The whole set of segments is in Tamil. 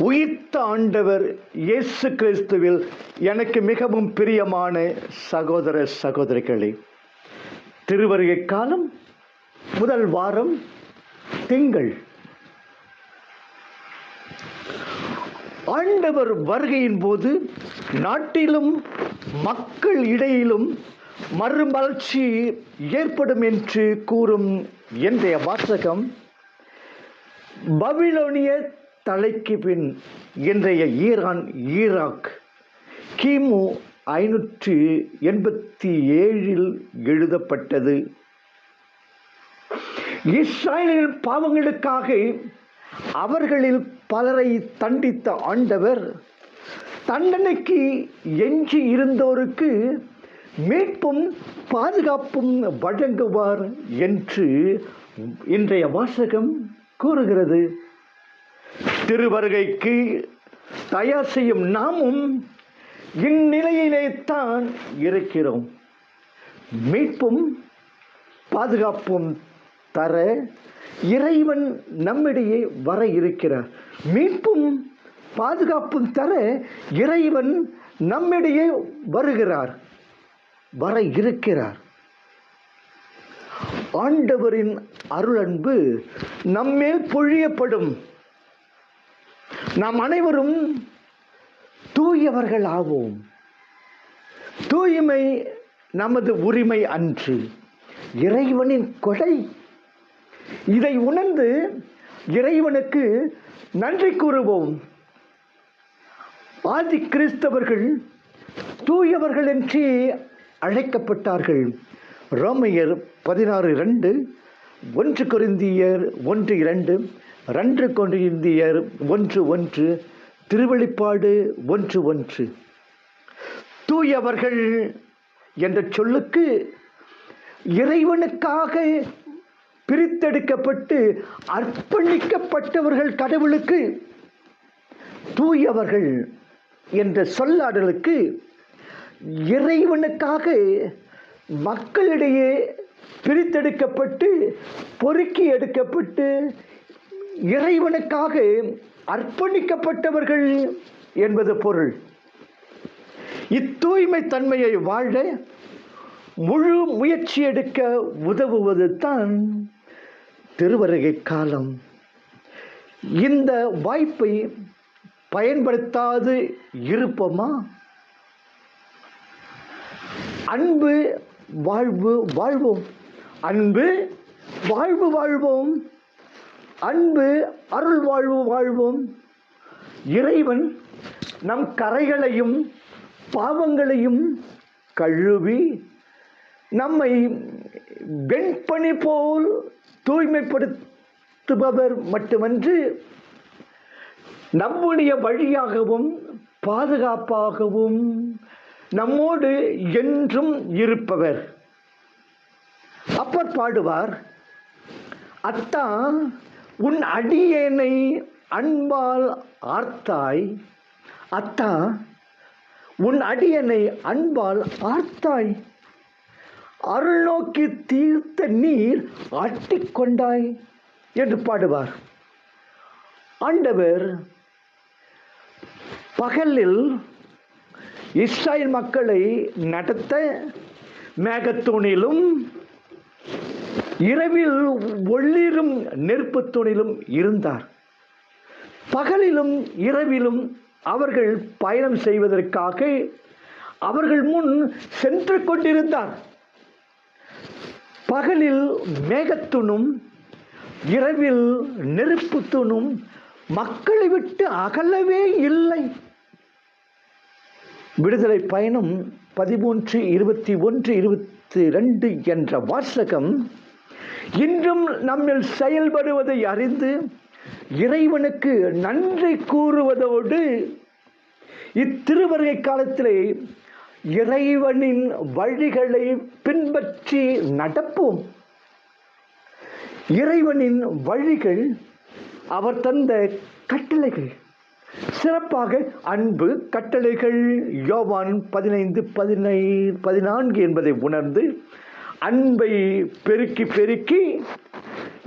உயிர்த்த ஆண்டவர் இயேசு கிறிஸ்துவில் எனக்கு மிகவும் பிரியமான சகோதர சகோதரிகளே திருவருகை காலம் முதல் வாரம் திங்கள். ஆண்டவர் வருகையின் போது நாட்டிலும் மக்கள் இடையிலும் மறுமலர்ச்சி ஏற்படும் என்று கூறும் இன்றைய வாசகம் பபிலோனிய தலைக்கு பின் இன்றைய ஈரான் ஈராக். கிமு ஐநூற்று எண்பத்தி ஏழில் எழுதப்பட்டது. இஸ்ராயலின் பாவங்களுக்காக அவர்களில் பலரை தண்டித்த ஆண்டவர் தண்டனைக்கு எஞ்சி இருந்தோருக்கு மீட்பும் பாதுகாப்பும் வழங்குவார் என்று இன்றைய வாசகம் கூறுகிறது. திருவருகைக்கு தயார் செய்யும் நாமும் இந்நிலையிலே தான் இருக்கிறோம். மீட்பும் பாதுகாப்பும் தர இறைவன் நம்மிடையே வர இருக்கிறார். மீட்பும் பாதுகாப்பும் தர இறைவன் நம்மிடையே வருகிறார் வர இருக்கிறார். ஆண்டவரின் அருளன்பு நம்மேல் பொழியப்படும். நாம் அனைவரும் தூயவர்கள் ஆவோம். தூய்மை நமது உரிமை அன்று. இறைவனின் கொடை. இதை உணர்ந்து இறைவனுக்கு நன்றி கூறுவோம். ஆதி கிறிஸ்தவர்கள் தூயவர்கள் என்று அழைக்கப்பட்டார்கள். ரோமையர் பதினாறு ரெண்டு ஒன்று கொரிந்தியர் ஒன்று இரண்டு ரென்று கொண்டு இந்தியர் ஒன்று ஒன்று திருவெளிப்பாடு ஒன்று ஒன்று. தூயவர்கள் என்ற சொல்லுக்கு இறைவனுக்காக பிரித்தெடுக்கப்பட்டு அர்ப்பணிக்கப்பட்டவர்கள் கடவுளுக்கு தூயவர்கள் என்ற சொல்லாடலுக்கு இறைவனுக்காக மக்களிடையே பிரித்தெடுக்கப்பட்டு பொறுக்கி எடுக்கப்பட்டு இறைவனுக்காக அர்ப்பணிக்கப்பட்டவர்கள் என்பது பொருள். இத்தூய்மை தன்மையை வாழ முழு முயற்சி எடுக்க உதவுவது தான் திருவருகை காலம். இந்த வாய்ப்பை பயன்படுத்தாது இருப்போமா? அன்பு வாழ்வு வாழ்வோம். அன்பு வாழ்வு வாழ்வோம். அன்பு அருள் வாழ்வு வாழ்வோம். இறைவன் நம் கரைகளையும் பாவங்களையும் கழுவி நம்மை வெண்பனி போல் தூய்மைப்படுத்துபவர் மட்டுமன்று நம்முடைய வழியாகவும் பாதுகாப்பாகவும் நம்மோடு என்றும் இருப்பவர். அப்பர் பாடுவார் அத்தான் உன் அடியேனை அன்பால் ஆர்த்தாய். அத்தா உன் அடியனை அன்பால் ஆர்த்தாய். அருள் நோக்கி தீர்த்த நீர் ஆட்டிக்கொண்டாய் என்று பாடுவார். ஆண்டவர் பகலில் இஸ்ராயல் மக்களை நடத்த மேகத்தூணிலும் இரவில் ஒளிரும் நெருப்பு துணிலும் இருந்தார். பகலிலும் இரவிலும் அவர்கள் பயணம் செய்வதற்காக அவர்கள் முன் சென்று கொண்டிருந்தார். பகலில் மேகத்துணும் இரவில் நெருப்பு துணும் மக்களை விட்டு அகலவே இல்லை. விடுதலை பயணம் பதிமூன்று இருபத்தி ஒன்று இருபத்தி ரெண்டு என்ற வாசகம் இன்றும் நம்மில் செயல்படுவதை அறிந்து இறைவனுக்கு நன்றி கூறுவதோடு இத்திருவருகை காலத்திலே இறைவனின் வழிகளை பின்பற்றி நடப்போம். இறைவனின் வழிகள் அவர் தந்த கட்டளைகள் சிறப்பாக அன்பு கட்டளைகள் யோவான் பதினைந்து பதினை பதினான்கு என்பதை உணர்ந்து அன்பை பெருக்கி பெருக்கி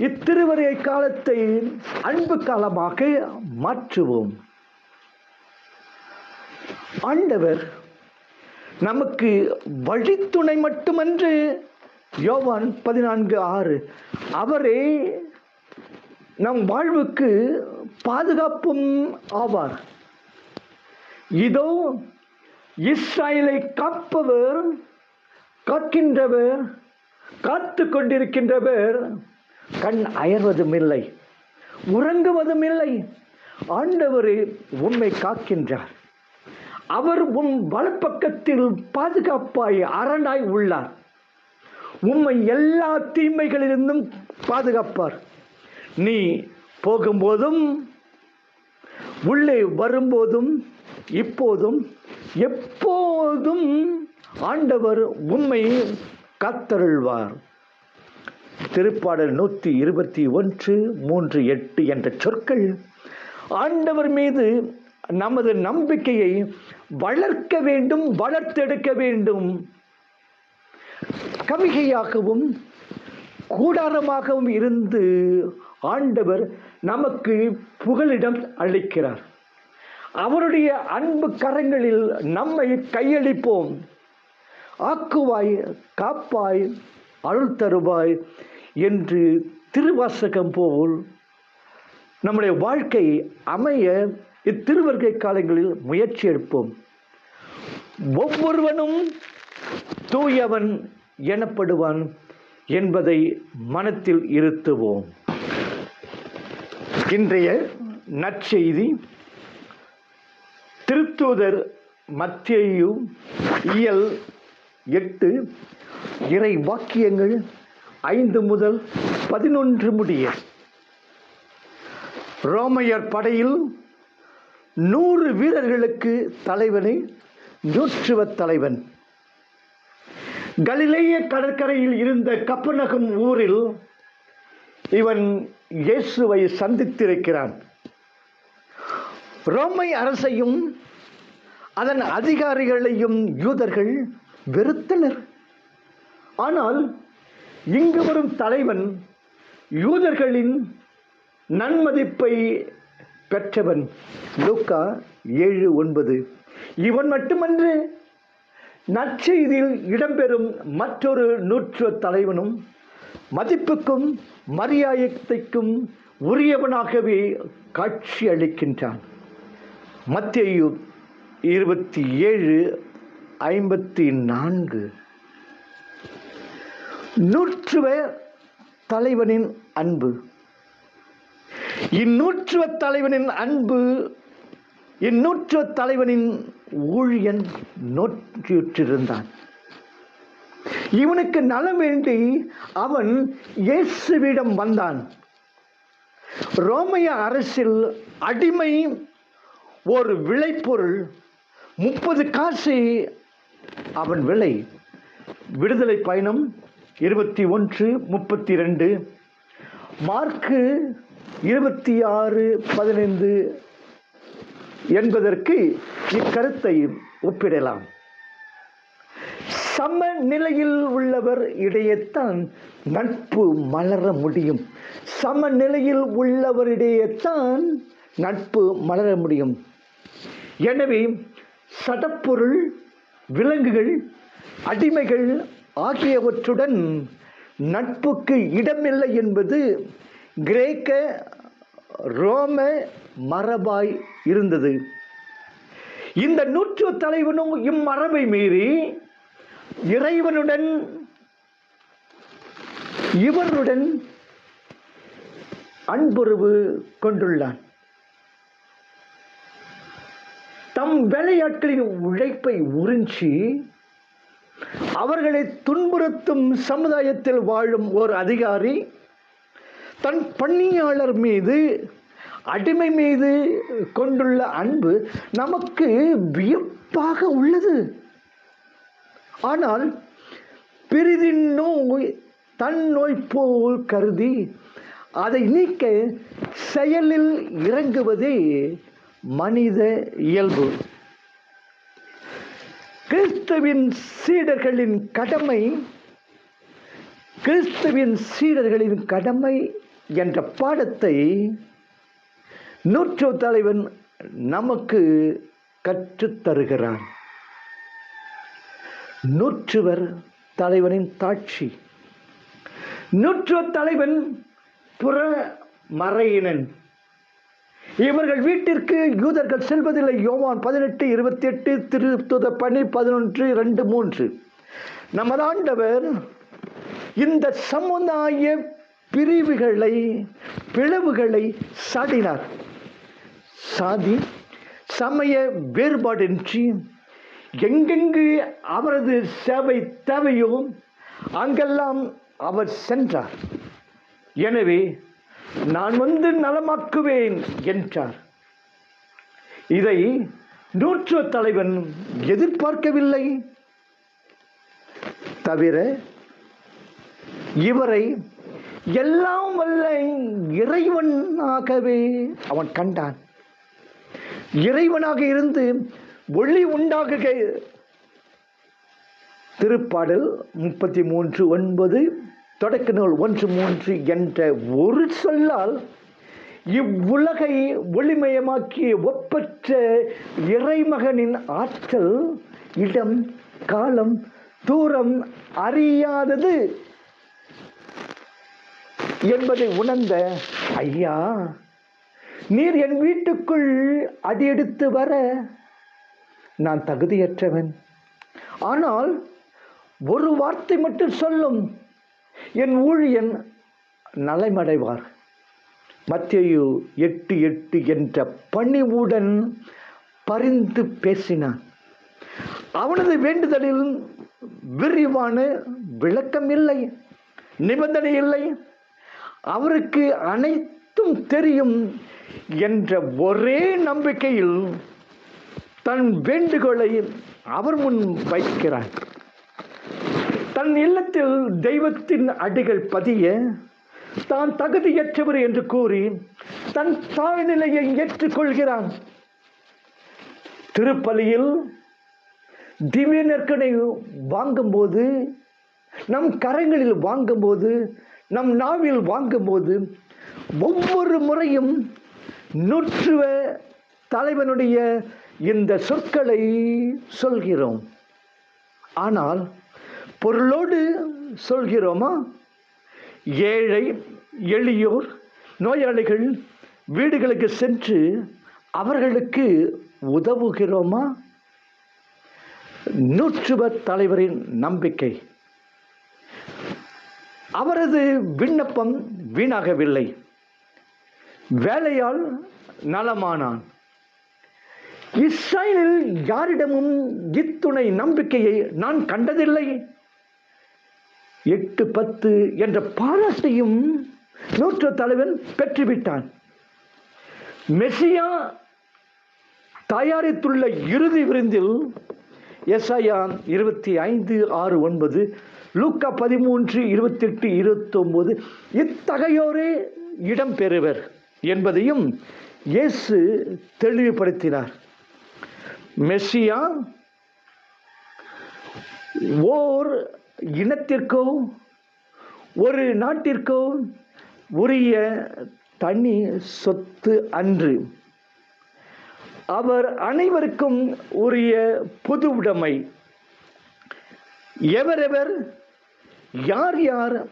இத்திருவரை காலத்தை அன்பு காலமாக மாற்றுவோம். ஆண்டவர் நமக்கு வழித்துணை மட்டுமன்று யோவான் பதினான்கு ஆறு அவரே நம் வாழ்வுக்கு பாதுகாப்பும் ஆவார். இதோ இஸ்ராயலை காப்பவர் காக்கின்றவர் காத்து கொண்டிருக்கின்றவர் கண் அயர்வதும் இல்லை உறங்குவதும் இல்லை ஆண்டவர் உம்மை காக்கின்றார். அவர் உன் வலப்பக்கத்தில் பாதுகாப்பாய் அரணாய் உள்ளார். உம்மை எல்லா தீமைகளிலிருந்தும் பாதுகாப்பார். நீ போகும்போதும் உள்ளே வரும்போதும் இப்போதும் எப்போதும் ஆண்டவர் உண்மை காத்தருள்வார். திருப்பாடல் நூற்றி இருபத்தி ஒன்று மூன்று எட்டு என்ற சொற்கள் ஆண்டவர் மீது நமது நம்பிக்கையை வளர்க்க வேண்டும் வளர்த்தெடுக்க வேண்டும். கவிகையாகவும் கூடாரமாகவும் இருந்து ஆண்டவர் நமக்கு புகலிடம் அளிக்கிறார். அவருடைய அன்பு கரங்களில் நம்மை கையளிப்போம். ஆக்குவாய் காப்பாய் அருள் தருவாய் என்று திருவாசகம் போல் நம்முடைய வாழ்க்கை அமைய இத்திருவர்கை காலங்களில் முயற்சி எடுப்போம். ஒவ்வொருவனும் தூயவன் எனப்படுவான் என்பதை மனத்தில் இருத்துவோம். இன்றைய நற்செய்தி திருத்தூதர் மத்தியையும் இயல் எட்டு இறை வாக்கியங்கள் ஐந்து முதல் பதினொன்று முடிய. ரோமையர் படையில் நூறு வீரர்களுக்கு தலைவனை நூற்றுவ தலைவன். கலிலேய கடற்கரையில் இருந்த கப்பநகம் ஊரில் இவன் இயேசுவை சந்தித்திருக்கிறான். ரோமை அரசையும் அதன் அதிகாரிகளையும் யூதர்கள் வெறுத்தனர். ஆனால் இங்கு வரும் தலைவன் யூதர்களின் நன்மதிப்பை பெற்றவன். லூக்கா ஏழு ஒன்பது. இவன் மட்டுமன்று நற்செய்தியில் இடம்பெறும் மற்றொரு நூற்று தலைவனும் மதிப்புக்கும் மரியாதைக்கும் உரியவனாகவே காட்சி அளிக்கின்றான் மத்தேயு இருபத்தி ஏழு ஐம்பத்தி நான்கு நூற்றுவ தலைவனின் அன்பு. இந்நூற்றுவ தலைவனின் அன்பு இந்நூற்றுவ தலைவனின் ஊழியன் நோற்றியுற்றிருந்தான் இவனுக்கு நலம் வேண்டி அவன் இயேசுவிடம் வந்தான். ரோமைய அரசில் அடிமை ஒரு விளைபொருள் முப்பது காசு அவன் விலை விடுதலை பயணம் இருபத்தி ஒன்று முப்பத்தி ரெண்டு மார்க்கு இருபத்தி ஆறு பதினைந்து என்பதற்கு இக்கருத்தை ஒப்பிடலாம். சம நிலையில் உள்ளவர் இடையேத்தான் நட்பு மலர முடியும். சம நிலையில் உள்ளவரிடையேத்தான் நட்பு மலர முடியும். எனவே சடப்பொருள் விலங்குகள் அடிமைகள் ஆகியவற்றுடன் நட்புக்கு இடமில்லை என்பது கிரேக்க ரோம மரபாய் இருந்தது. இந்த நூற்று தலைவனும் இம்மரபை மீறி இறைவனுடன் இவருடன் அன்புறவு கொண்டுள்ளான். தம் வேலையாட்களின் உழைப்பை உறிஞ்சி அவர்களை துன்புறுத்தும் சமுதாயத்தில் வாழும் ஒரு அதிகாரி தன் பணியாளர் மீது அடிமை மீது கொண்டுள்ள அன்பு நமக்கு வியப்பாக உள்ளது. ஆனால் பிரிதின் நோய் தன் நோய் போல் கருதி அதை நீக்க செயலில் இறங்குவதே மனித இயல்பு. கிறிஸ்துவின் சீடர்களின் கடமை கிறிஸ்துவின் சீடர்களின் கடமை என்ற பாடத்தை நூற்று தலைவன் நமக்கு கற்றுத் தருகிறான். நூற்றுவர் தலைவனின் தாட்சி. நூற்றுவ தலைவன் புற மறையினன் இவர்கள் வீட்டிற்கு யூதர்கள் செல்வதில்லை. யோவான் பதினெட்டு இருபத்தி எட்டு திருத்துத பணி பதினொன்று ரெண்டு மூன்று. நமது ஆண்டவர் இந்த சமுதாய பிரிவுகளை பிளவுகளை சாடினார். சாதி சமய வேறுபாடின்றி எங்கெங்கு அவரது சேவை தேவையோ அங்கெல்லாம் அவர் சென்றார். எனவே நான் வந்து நலமாக்குவேன் என்றார். இதை நூற்று தலைவன் எதிர்பார்க்கவில்லை. தவிர இவரை எல்லாம் வல்ல இறைவனாகவே அவன் கண்டான். இறைவனாக இருந்து ஒளி உண்டாகுக. திருப்பாடல் முப்பத்தி மூன்று ஒன்பது. தொடக்க நூல் ஒன்று மூன்று என்ற ஒரு சொல்லால் இவ்வுலகை ஒளிமயமாக்கிய ஒப்பற்ற இறைமகனின் ஆற்றல் இடம் காலம் தூரம் அறியாதது என்பதை உணர்ந்த ஐயா நீர் என் வீட்டுக்குள் அடியெடுத்து வர நான் தகுதியற்றவன். ஆனால் ஒரு வார்த்தை மட்டும் சொல்லும் என் ஊழியன் நலமடைவார். மத்தியு எட்டு எட்டு என்ற பணிவுடன் பரிந்து பேசினான். அவனது வேண்டுதலில் விரிவான விளக்கம் இல்லை நிபந்தனை இல்லை. அவருக்கு அனைத்தும் தெரியும் என்ற ஒரே நம்பிக்கையில் தன் வேண்டுகோளை அவர் முன் வைக்கிறார். தன் இல்லத்தில் தெய்வத்தின் அடிகள் பதிய தான் தகுதியற்றவர் என்று கூறி தன் தாழ்நிலையை ஏற்றுக்கொள்கிறான். திருப்பலியில் திவ்ய நெற்கனை வாங்கும்போது நம் கரங்களில் வாங்கும்போது நம் நாவில் வாங்கும்போது ஒவ்வொரு முறையும் நூற்றுவ தலைவனுடைய இந்த சொற்களை சொல்கிறோம். ஆனால் பொருளோடு சொல்கிறோமா? ஏழை எளியோர் நோயாளிகள் வீடுகளுக்கு சென்று அவர்களுக்கு உதவுகிறோமா? நூற்றுவ தலைவரின் நம்பிக்கை. அவரது விண்ணப்பம் வீணாகவில்லை. வேலையால் நலமானான். இஸ்ரேலில் யாரிடமும் இத்துணை நம்பிக்கையை நான் கண்டதில்லை. எட்டு பத்து என்ற பாராட்டையும் நூற்று தலைவன் பெற்றுவிட்டான். மெசியா தயாரித்துள்ள இறுதி விருந்தில் எஸ்ஐயான் இருபத்தி ஐந்து ஆறு ஒன்பது லூக்கா பதிமூன்று இருபத்தெட்டு இருபத்தொம்போது இத்தகையோரே இடம் பெறுவர் என்பதையும் இயேசு தெளிவுபடுத்தினார். மெஸ்ஸியா ஓர் இனத்திற்கோ ஒரு நாட்டிற்கோ உரிய தனி சொத்து அன்று. அவர் அனைவருக்கும் உரிய பொது உடைமை. எவரெவர் யார் யார்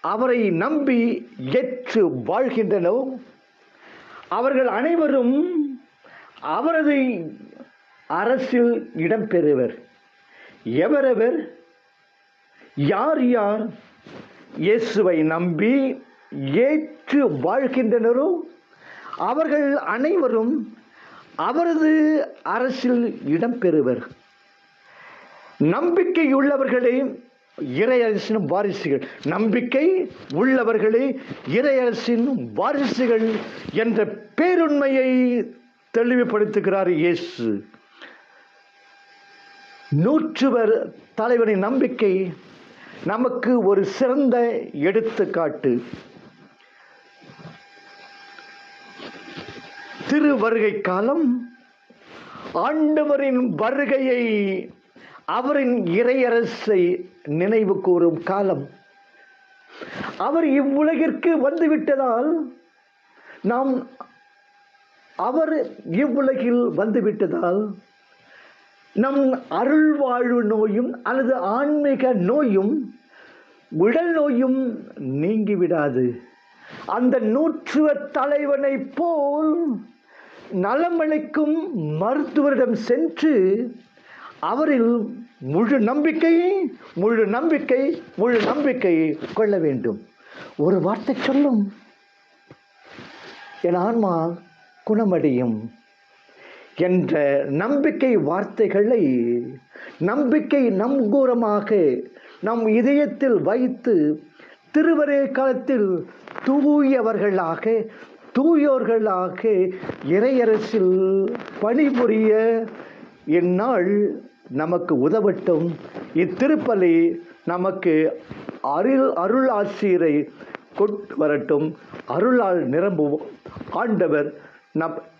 அவரை நம்பி ஏற்று வாழ்கின்றனோ அவர்கள் அனைவரும் அவரது அரசில் இடம்பெறுவர். எவரெவர் யார் யார் இயேசுவை நம்பி ஏற்று வாழ்கின்றனரோ அவர்கள் அனைவரும் அவரது அரசில் இடம்பெறுவர். நம்பிக்கை உள்ளவர்களே இறையரசின் வாரிசுகள். நம்பிக்கை உள்ளவர்களே இறையரசின் வாரிசுகள் என்ற பேருண்மையை தெளிவுபடுத்துகிறார் இயேசு. நூற்றுவர் தலைவனின் நம்பிக்கை நமக்கு ஒரு சிறந்த எடுத்துக்காட்டு. திரு வருகை காலம் ஆண்டவரின் வருகையை அவரின் இறையரசை நினைவு கூறும் காலம். அவர் இவ்வுலகிற்கு வந்துவிட்டதால் நாம் அவர் இவ்வுலகில் வந்துவிட்டதால் நம் அருள்வாழ்வு நோயும் அல்லது ஆன்மீக நோயும் உடல் நோயும் நீங்கிவிடாது. அந்த நூற்றுவ தலைவனைப் போல் நலமளிக்கும் மருத்துவரிடம் சென்று அவரில் முழு நம்பிக்கை முழு நம்பிக்கை முழு நம்பிக்கை கொள்ள வேண்டும். ஒரு வார்த்தை சொல்லும். என் ஆன்மா குணமடையும். என்ற நம்பிக்கை வார்த்தைகளை நம்பிக்கை நங்கூரமாக நம் இதயத்தில் வைத்து திருவரே காலத்தில் தூயவர்களாக தூயோர்களாக இறையரசில் பணிபுரிய இந்நாள் நமக்கு உதவட்டும். இத்திருப்பலி நமக்கு அருள் அருளாசீரை ஆசிரியரை கொண்டு வரட்டும். அருளால் நிரம்பும் ஆண்டவர் நம்